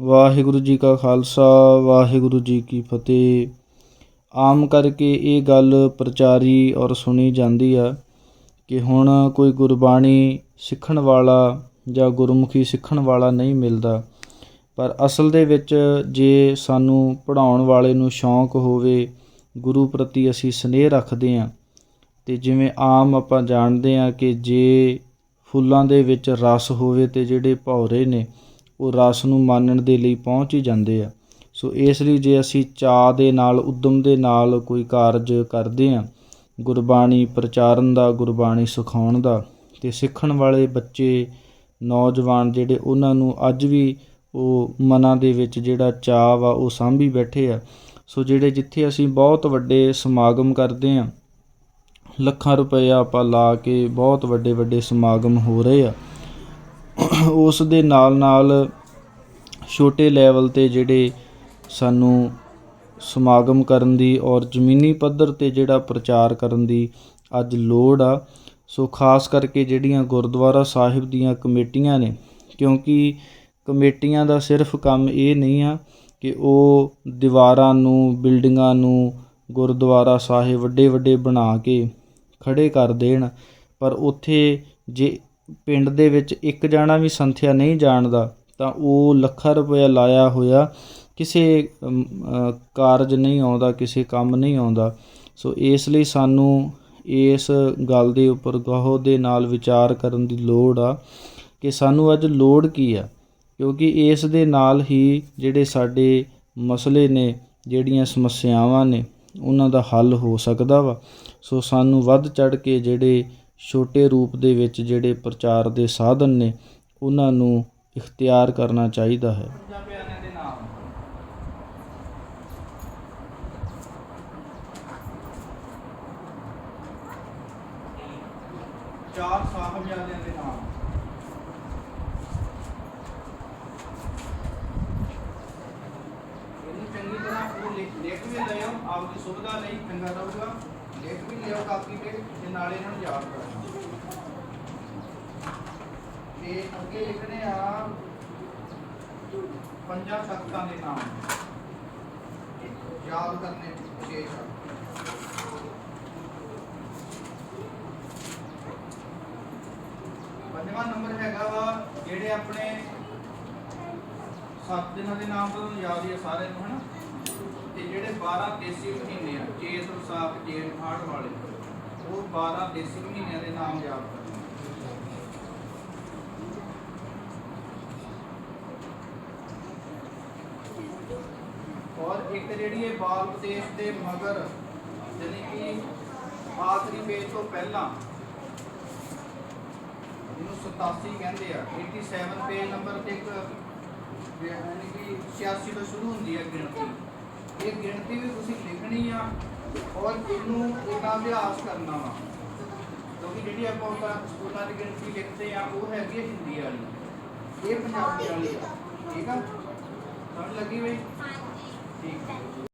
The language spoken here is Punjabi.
ਵਾਹਿਗੁਰੂ ਜੀ ਕਾ ਖਾਲਸਾ, ਵਾਹਿਗੁਰੂ ਜੀ ਕੀ ਫਤਿਹ। ਆਮ ਕਰਕੇ ਇਹ ਗੱਲ ਪ੍ਰਚਾਰੀ ਔਰ ਸੁਣੀ ਜਾਂਦੀ ਆ ਕਿ ਹੁਣ ਕੋਈ ਗੁਰਬਾਣੀ ਸਿੱਖਣ ਵਾਲਾ ਜਾਂ ਗੁਰਮੁਖੀ ਸਿੱਖਣ ਵਾਲਾ ਨਹੀਂ ਮਿਲਦਾ। ਪਰ ਅਸਲ ਦੇ ਵਿੱਚ ਜੇ ਸਾਨੂੰ ਪੜ੍ਹਾਉਣ ਵਾਲੇ ਨੂੰ ਸ਼ੌਂਕ ਹੋਵੇ, ਗੁਰੂ ਪ੍ਰਤੀ ਅਸੀਂ ਸਨੇਹ ਰੱਖਦੇ ਹਾਂ ਤੇ ਜਿਵੇਂ ਆਮ ਆਪਾਂ ਜਾਣਦੇ ਹਾਂ ਕਿ ਜੇ ਫੁੱਲਾਂ ਦੇ ਵਿੱਚ ਰਸ ਹੋਵੇ ਤੇ ਜਿਹੜੇ ਭੌਰੇ ਨੇ ਉਹ ਰਸ ਨੂੰ ਮਾਨਣ ਦੇ ਲਈ ਪਹੁੰਚ ਹੀ ਜਾਂਦੇ ਆ। ਸੋ ਇਸ ਲਈ ਜੇ ਅਸੀਂ ਚਾਅ ਦੇ ਨਾਲ, ਉਦਮ ਦੇ ਨਾਲ ਕੋਈ ਕਾਰਜ ਕਰਦੇ ਹਾਂ, ਗੁਰਬਾਣੀ ਪ੍ਰਚਾਰਨ ਦਾ, ਗੁਰਬਾਣੀ ਸਿਖਾਉਣ ਦਾ, ਤੇ ਸਿੱਖਣ ਵਾਲੇ ਬੱਚੇ, ਨੌਜਵਾਨ ਜਿਹੜੇ ਉਹਨਾਂ ਨੂੰ ਅੱਜ ਵੀ ਉਹ ਮਨਾਂ ਦੇ ਵਿੱਚ ਜਿਹੜਾ ਚਾਅ ਵਾ ਉਹ ਸਾਂਭੀ ਬੈਠੇ ਆ। ਸੋ ਜਿਹੜੇ ਜਿੱਥੇ ਅਸੀਂ ਬਹੁਤ ਵੱਡੇ ਸਮਾਗਮ ਕਰਦੇ ਆ ਲੱਖਾਂ ਰੁਪਏ ਆਪਾਂ ਲਾ ਕੇ ਬਹੁਤ ਵੱਡੇ ਵੱਡੇ ਸਮਾਗਮ ਹੋ ਰਹੇ ਆ। ਉਸ ਦੇ ਨਾਲ ਨਾਲ ਛੋਟੇ ਲੈਵਲ ਤੇ ਜਿਹੜੇ ਸਾਨੂੰ ਸਮਾਗਮ ਕਰਨ ਦੀ ਔਰ ਜ਼ਮੀਨੀ ਪੱਧਰ ਤੇ ਜਿਹੜਾ ਪ੍ਰਚਾਰ ਕਰਨ ਦੀ ਅੱਜ ਲੋੜ ਆ। ਸੋ ਖਾਸ ਕਰਕੇ ਜਿਹੜੀਆਂ ਗੁਰਦੁਆਰਾ ਸਾਹਿਬ ਦੀਆਂ ਕਮੇਟੀਆਂ ਨੇ, ਕਿਉਂਕਿ ਕਮੇਟੀਆਂ ਦਾ ਸਿਰਫ ਕੰਮ ਇਹ ਨਹੀਂ ਆ ਕਿ ਉਹ ਦੀਵਾਰਾਂ ਨੂੰ, ਬਿਲਡਿੰਗਾਂ ਨੂੰ ਗੁਰਦੁਆਰਾ ਸਾਹਿਬ ਵੱਡੇ ਵੱਡੇ ਬਣਾ ਕੇ ਖੜੇ ਕਰ ਦੇਣ, ਪਰ ਉੱਥੇ ਜੇ ਪਿੰਡ ਦੇ ਵਿੱਚ ਇੱਕ ਜਾਣਾ ਵੀ ਸੰਥਿਆ ਨਹੀਂ ਜਾਣਦਾ, ਤਾਂ ਉਹ ਲੱਖਾਂ ਰੁਪਇਆ ਲਾਇਆ ਹੋਇਆ, ਕਿਸੇ ਕਾਰਜ ਨਹੀਂ ਆਉਂਦਾ, ਕਿਸੇ ਕੰਮ ਨਹੀਂ ਆਉਂਦਾ। ਸੋ ਇਸ ਲਈ ਸਾਨੂੰ ਇਸ ਗੱਲ ਦੇ ਉੱਪਰ ਗਹੁ ਦੇ ਨਾਲ ਵਿਚਾਰ ਕਰਨ ਦੀ ਲੋੜ ਆ ਕਿ ਸਾਨੂੰ ਅੱਜ ਲੋੜ ਕੀ ਆ। ਕਿਉਂਕਿ ਇਸ ਦੇ ਨਾਲ ਹੀ ਜਿਹੜੇ ਸਾਡੇ ਮਸਲੇ ਨੇ, ਜਿਹੜੀਆਂ ਸਮੱਸਿਆਵਾਂ ਨੇ, ਉਹਨਾਂ ਦਾ ਹੱਲ ਹੋ ਸਕਦਾ ਵਾ। ਸੋ ਸਾਨੂੰ ਵੱਧ ਚੜ ਕੇ ਜਿਹੜੇ ਛੋਟੇ ਰੂਪ ਦੇ ਵਿੱਚ ਜਿਹੜੇ ਪ੍ਰਚਾਰ ਦੇ ਸਾਧਨ ਨੇ, ਉਹਨਾਂ ਨੂੰ ਇਖਤਿਆਰ ਕਰਨਾ ਚਾਹੀਦਾ ਹੈ। ਚਾਰ ਸਾਹਿਬਜ਼ਾਦਿਆਂ ਦੇ ਨਾਮ। ਇਹਨੂੰ ਚੰਗੀ ਤਰ੍ਹਾਂ ਉਹ ਲਿਖ ਲਿਖ ਵੀ ਲਿਓ, ਆਪਦੀ ਸੁਵਿਧਾ ਲਈ ਚੰਗਾ ਰਹੂਗਾ ਲਿਖ ਵੀ ਲਿਓ ਕਾਪੀ ਤੇ ਤੇ ਨਾਲ ਇਹਨਾਂ ਨੂੰ ਯਾਦ ਕਰਨਾ ਤੇ ਅੱਗੇ ਲਿਖਣੇ ਆ ਪੰਜਾਂ ਤਖਤਾਂ ਦੇ ਨਾਮ। ਯਾਦ ਕਰਨੇ ਵਿਸ਼ੇਸ਼ ਆ। ਪੰਜਵਾਂ ਨੰਬਰ ਹੈਗਾ ਵਾ, ਜਿਹੜੇ ਆਪਣੇ ਸੱਤ ਦਿਨਾਂ ਦੇ ਨਾਮ ਤੁਹਾਨੂੰ ਯਾਦ ਹੀ ਆ ਸਾਰਿਆਂ ਨੂੰ, ਹਨਾ? ਤੇ ਜਿਹੜੇ 12 ਦੇਸੀ ਮਹੀਨੇ ਆ ਚੇਤ ਵਿਸਾਖ ਜੇਠ ਹਾੜ ਵਾਲੇ, ਉਹ 12 ਦੇਸੀ ਮਹੀਨਿਆਂ ਦੇ ਨਾਮ ਯਾਦ ਕਰਨੇ ਔਰ ਇੱਕ ਜਿਹੜੀ ਇਹ ਬਾਲ ਉਪਦੇਸ਼ ਦੇ ਮਗਰ ਯਾਨੀ ਕਿ ਆਖਰੀ ਪੇਜ ਤੋਂ ਪਹਿਲਾਂ ਇਹਨੂੰ 87 ਕਹਿੰਦੇ ਆ 87 ਪੇਜ ਨੰਬਰ ਤੇ ਇੱਕ ਯਾਨੀ ਕਿ 86 ਤੋਂ ਸ਼ੁਰੂ ਹੁੰਦੀ ਹੈ ਗਿਣਤੀ। ਇਹ ਗਿਣਤੀ ਵੀ ਤੁਸੀਂ ਲਿਖਣੀ ਆ ਔਰ ਇਹਨੂੰ ਇਹਦਾ ਅਭਿਆਸ ਕਰਨਾ ਵਾ? ਕਿਉਂਕਿ ਜਿਹੜੀ ਆਪਾਂ ਉਹਦਾ ਸਕੂਲਾਂ ਦੀ ਗਿਣਤੀ ਲਿਖਦੇ ਆ ਉਹ ਹੈਗੀ ਹਿੰਦੀ ਵਾਲੀ। ਇਹ ਪੰਜਾਬੀ ਵਾਲੀ ਆ। ਠੀਕ ਆ? ਸਮਝ ਲੱਗੀ ਬਈ? ਠੀਕ ਹੈ